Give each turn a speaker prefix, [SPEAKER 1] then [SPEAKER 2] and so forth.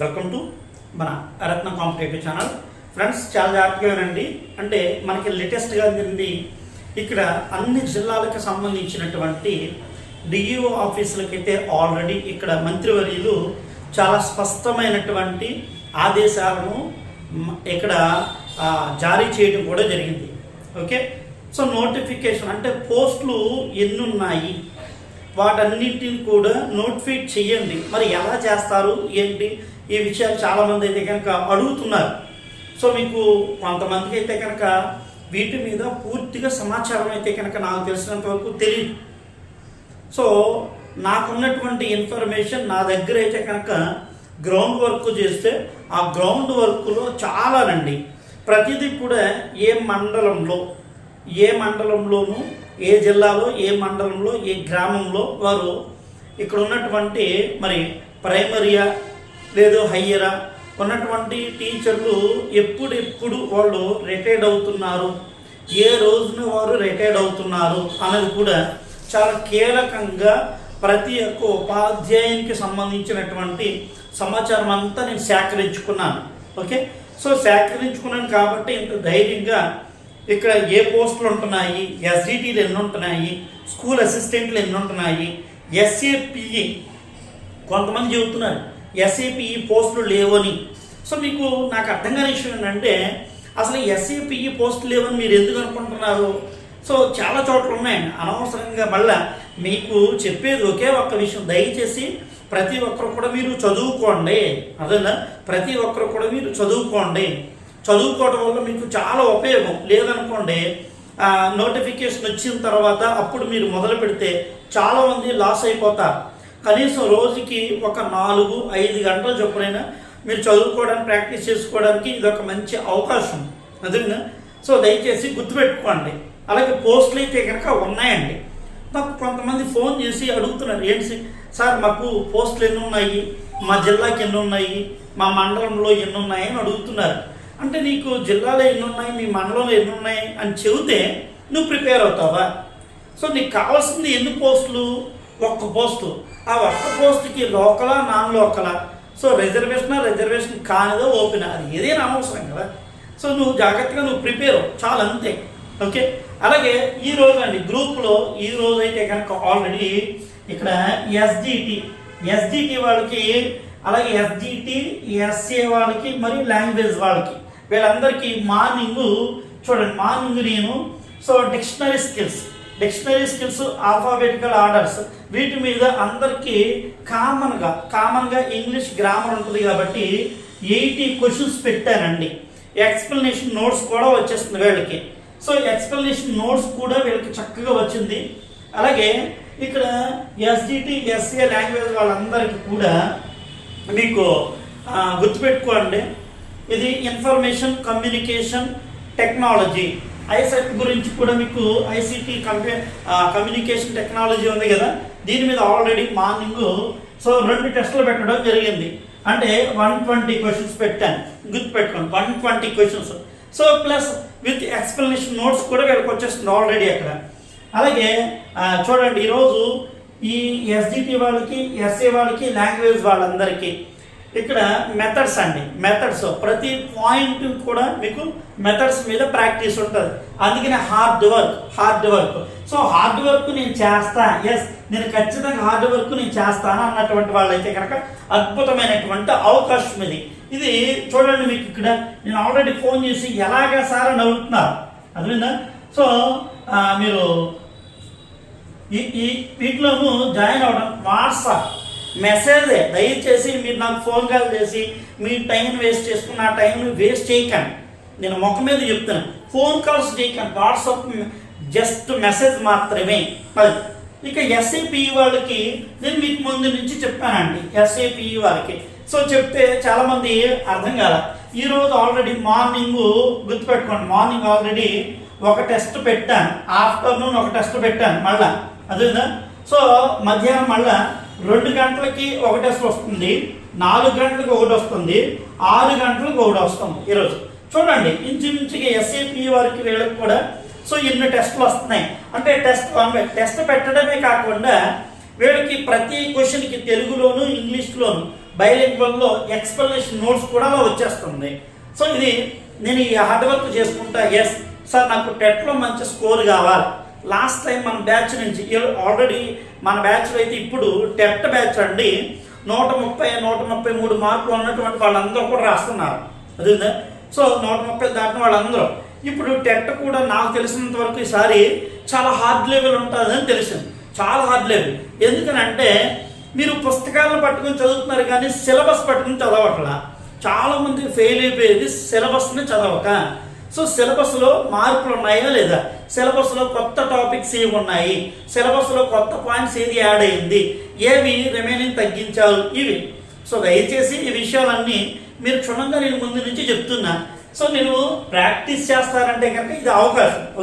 [SPEAKER 1] Welcome to మన రత్న competitive channel. Friends చాలా జాగ్రత్తగా వినండి అంటే మనకి లేటెస్ట్గా అందింది ఇక్కడ అన్ని జిల్లాలకు సంబంధించినటువంటి డిఈఓ ఆఫీసులకైతే ఆల్రెడీ ఇక్కడ మంత్రివర్యులు చాలా స్పష్టమైనటువంటి ఆదేశాలను ఇక్కడ జారీ చేయడం కూడా జరిగింది. ఓకే సో నోటిఫికేషన్ అంటే పోస్టులు ఎన్ని ఉన్నాయి వాటన్నిటిని కూడా నోటిఫై చేయండి మరి ఎలా చేస్తారు? ఏంటి? ఈ విషయాలు చాలామంది అయితే కనుక అడుగుతున్నారు. సో మీకు కొంతమందికి అయితే కనుక వీటి మీద పూర్తిగా సమాచారం అయితే కనుక నాకు తెలిసినంత వరకు తెలియదు సో నాకున్నటువంటి ఇన్ఫర్మేషన్ నా దగ్గర అయితే కనుక గ్రౌండ్ వర్క్ చేస్తే ఆ గ్రౌండ్ వర్క్లో చాలానండి ప్రతిదీ కూడా ఏ మండలంలో ఏ మండలంలోనూ ఏ జిల్లాలో ఏ మండలంలో ఏ గ్రామంలో వారు ఇక్కడ ఉన్నటువంటి మరి ప్రైమరీయా లేదు హయ్యరా ఉన్నటువంటి టీచర్లు ఎప్పుడెప్పుడు వాళ్ళు రిటైర్డ్ అవుతున్నారు? ఏ రోజున వారు రిటైర్డ్ అవుతున్నారు? అన్నది కూడా చాలా కీలకంగా ప్రతి ఒక్క ఉపాధ్యాయునికి సంబంధించినటువంటి సమాచారం అంతా నేను సేకరించుకున్నాను. ఓకే? సో సేకరించుకున్నాను కాబట్టి ఇంత ధైర్యంగా ఇక్కడ ఏ పోస్టులు ఉంటున్నాయి ఎస్డిటీలు ఎన్ని ఉంటున్నాయి స్కూల్ అసిస్టెంట్లు ఎన్ని ఉంటున్నాయి ఎస్ఏపిఈ కొంతమంది చెబుతున్నారు ఎస్ఏపిఈ పోస్టులు లేవని. సో మీకు నాకు అర్థం కాని విషయం ఏంటంటే అసలు ఎస్ఏపిఈ పోస్టులు లేవని మీరు ఎందుకు అనుకుంటున్నారు? సో చాలా చోట్ల ఉన్నాయండి అనవసరంగా మళ్ళా మీకు చెప్పేది ఒకే ఒక్క విషయం. దయచేసి ప్రతి ఒక్కరు కూడా మీరు చదువుకోండి. అదేనా? ప్రతి ఒక్కరు కూడా మీరు చదువుకోండి. చదువుకోవడం వల్ల మీకు చాలా ఉపయోగం. లేదనుకోండి నోటిఫికేషన్ వచ్చిన తర్వాత అప్పుడు మీరు మొదలు పెడితే చాలామంది లాస్ అయిపోతారు. కనీసం రోజుకి ఒక నాలుగు ఐదు గంటల చొప్పునైనా మీరు చదువుకోవడానికి ప్రాక్టీస్ చేసుకోవడానికి ఇది ఒక మంచి అవకాశం. అదేనా? సో దయచేసి గుర్తుపెట్టుకోండి. అలాగే పోస్టులు అయితే కనుక ఉన్నాయండి. నాకు కొంతమంది ఫోన్ చేసి అడుగుతున్నారు ఏంటి సార్ మాకు పోస్టులు ఎన్ని ఉన్నాయి మా జిల్లాకి ఎన్ని ఉన్నాయి మా మండలంలో ఎన్ని ఉన్నాయి అని అడుగుతున్నారు. అంటే నీకు జిల్లాలో ఎన్ని ఉన్నాయి మీ మండలంలో ఎన్ని ఉన్నాయి అని చెబితే నువ్వు ప్రిపేర్ అవుతావా? సో నీకు కావాల్సింది ఎన్ని పోస్టులు? ఒక్క పోస్టు. ఆ ఒక్క పోస్టుకి లోకలా నాన్ లోకలా? సో రిజర్వేషన్ రిజర్వేషన్ కానిదో ఓపెన్? అది ఏదైనా అనవసరం కదా. సో నువ్వు జాగ్రత్తగా నువ్వు ప్రిపేర్ చాలా అంతే. ఓకే? అలాగే ఈ రోజు అండి గ్రూప్లో ఈ రోజు అయితే కనుక ఆల్రెడీ ఇక్కడ ఎస్జిటి. ఎస్జిటి వాళ్ళకి అలాగే ఎస్జిటి ఎస్ఏ వాళ్ళకి మరియు లాంగ్వేజ్ వాళ్ళకి వీళ్ళందరికీ మార్నింగ్ చూడండి మార్నింగ్ నేను so dictionary skills dictionary skills alphabetical orders వీటి మీద అందరికీ కామన్గా కామన్గా ఇంగ్లీష్ గ్రామర్ ఉంటుంది కాబట్టి ఎయిటీ క్వశ్చన్స్ పెట్టానండి. ఎక్స్ప్లెనేషన్ నోట్స్ కూడా వచ్చేస్తుంది వీళ్ళకి. సో ఎక్స్ప్లెనేషన్ నోట్స్ కూడా వీళ్ళకి చక్కగా వచ్చింది. అలాగే ఇక్కడ ఎస్జిటి ఎస్ఏ లాంగ్వేజ్ వాళ్ళందరికీ కూడా మీకు గుర్తుపెట్టుకోండి. ఇది ఇన్ఫర్మేషన్ కమ్యూనికేషన్ టెక్నాలజీ ఐసెట్ గురించి కూడా మీకు ఐసీటీ కంప్యూ కమ్యూనికేషన్ టెక్నాలజీ ఉంది కదా? దీని మీద ఆల్రెడీ మార్నింగ్ సో రెండు టెస్టులు పెట్టడం జరిగింది. అంటే వన్ ట్వంటీ క్వశ్చన్స్ పెట్టాను. గుర్తుపెట్టుకోండి one twenty questions so plus with explanation notes కూడా వీళ్ళకి వచ్చేస్తుంది ఆల్రెడీ అక్కడ. అలాగే చూడండి ఈరోజు ఈ ఎస్జిటి వాళ్ళకి ఎస్ఏ వాళ్ళకి లాంగ్వేజ్ వాళ్ళందరికీ ఇక్కడ మెథడ్స్ అండి. మెథడ్స్ ప్రతి పాయింట్ కూడా మీకు మెథడ్స్ మీద ప్రాక్టీస్ ఉంటుంది. అందుకనే hard work hard work so hard work నేను చేస్తా. ఎస్ నేను ఖచ్చితంగా హార్డ్ వర్క్ నేను చేస్తాను అన్నటువంటి వాళ్ళైతే కనుక అద్భుతమైనటువంటి అవకాశం ఇది. ఇది చూడండి మీకు ఇక్కడ. నేను ఆల్రెడీ ఫోన్ చేసి ఎలాగా సార్ అని అడుగుతున్నారు. అర్థమైందా? సో మీరు ఈ ఈ వీటిలోనూ జాయిన్ అవ్వడం వాట్సాప్ మెసేజ్ దయచేసి మీరు నాకు ఫోన్ కాల్ చేసి మీ టైం వేస్ట్ చేసుకుని నా టైంని వేస్ట్ చేయకండి. నేను ముఖం మీద చెప్తాను ఫోన్ కాల్స్ చేయకండి. వాట్సాప్ జస్ట్ మెసేజ్ మాత్రమే. పది. ఇక ఎస్ఏపిఈ వాళ్ళకి నేను మీకు ముందు నుంచి చెప్పానండి. ఎస్ఏపిఈ వాళ్ళకి. సో చెప్తే చాలామంది అర్థం కాల. ఈరోజు ఆల్రెడీ మార్నింగ్ గుర్తుపెట్టుకోండి. మార్నింగ్ ఆల్రెడీ ఒక టెస్ట్ పెట్టాను. ఆఫ్టర్నూన్ ఒక టెస్ట్ పెట్టాను. మళ్ళా. అదేనా సో మధ్యాహ్నం మళ్ళా రెండు గంటలకి ఒక టెస్ట్ వస్తుంది నాలుగు గంటలకు ఒకటి వస్తుంది ఆరు గంటలకు ఒకటి వస్తుంది ఈరోజు చూడండి ఇంచుమించుగా ఎస్ఏపి వారికి వీళ్ళకి కూడా సో ఇన్ని టెస్టులు వస్తున్నాయి. అంటే టెస్ట్ టెస్ట్ పెట్టడమే కాకుండా వీళ్ళకి ప్రతి క్వశ్చన్కి తెలుగులోను ఇంగ్లీష్లోను బైలింగ్వల్లో ఎక్స్ప్లెనేషన్ నోట్స్ కూడా అలా వచ్చేస్తుంది. సో ఇది నేను ఈ హార్డ్ వర్క్ చేసుకుంటా ఎస్ సార్ నాకు టెట్లో మంచి స్కోర్ కావాలి. లాస్ట్ టైం మన బ్యాచ్ నుంచి ఆల్రెడీ మన బ్యాచ్లో అయితే ఇప్పుడు టెట్ బ్యాచ్ అండి. నూట ముప్పై నూట ముప్పై మూడు మార్కులు ఉన్నటువంటి వాళ్ళందరూ కూడా రాస్తున్నారు. అదే సో నూట ముప్పై దాటిన వాళ్ళందరూ. ఇప్పుడు టెట్ కూడా నాకు తెలిసినంత వరకు ఈసారి చాలా హార్డ్ లెవెల్ ఉంటుందని తెలిసింది. చాలా హార్డ్ లెవెల్ ఎందుకనంటే మీరు పుస్తకాలను పట్టుకుని చదువుతున్నారు కానీ సిలబస్ పట్టుకుని చదవట్లా. చాలామంది ఫెయిల్ అయిపోయేది సిలబస్ని చదవక. సో సిలబస్లో మార్పులు ఉన్నాయా లేదా? సిలబస్లో కొత్త టాపిక్స్ ఏవి ఉన్నాయి? సిలబస్లో కొత్త పాయింట్స్ ఏది యాడ్ అయింది? ఏవి రిమైనింగ్ తగ్గించారు? ఇవి. సో దయచేసి ఈ విషయాలన్నీ మీరు క్షుణ్ణంగా నేను ముందు నుంచి చెప్తున్నా. సో నేను ప్రాక్టీస్ చేస్తారంటే కనుక ఇది అవకాశం.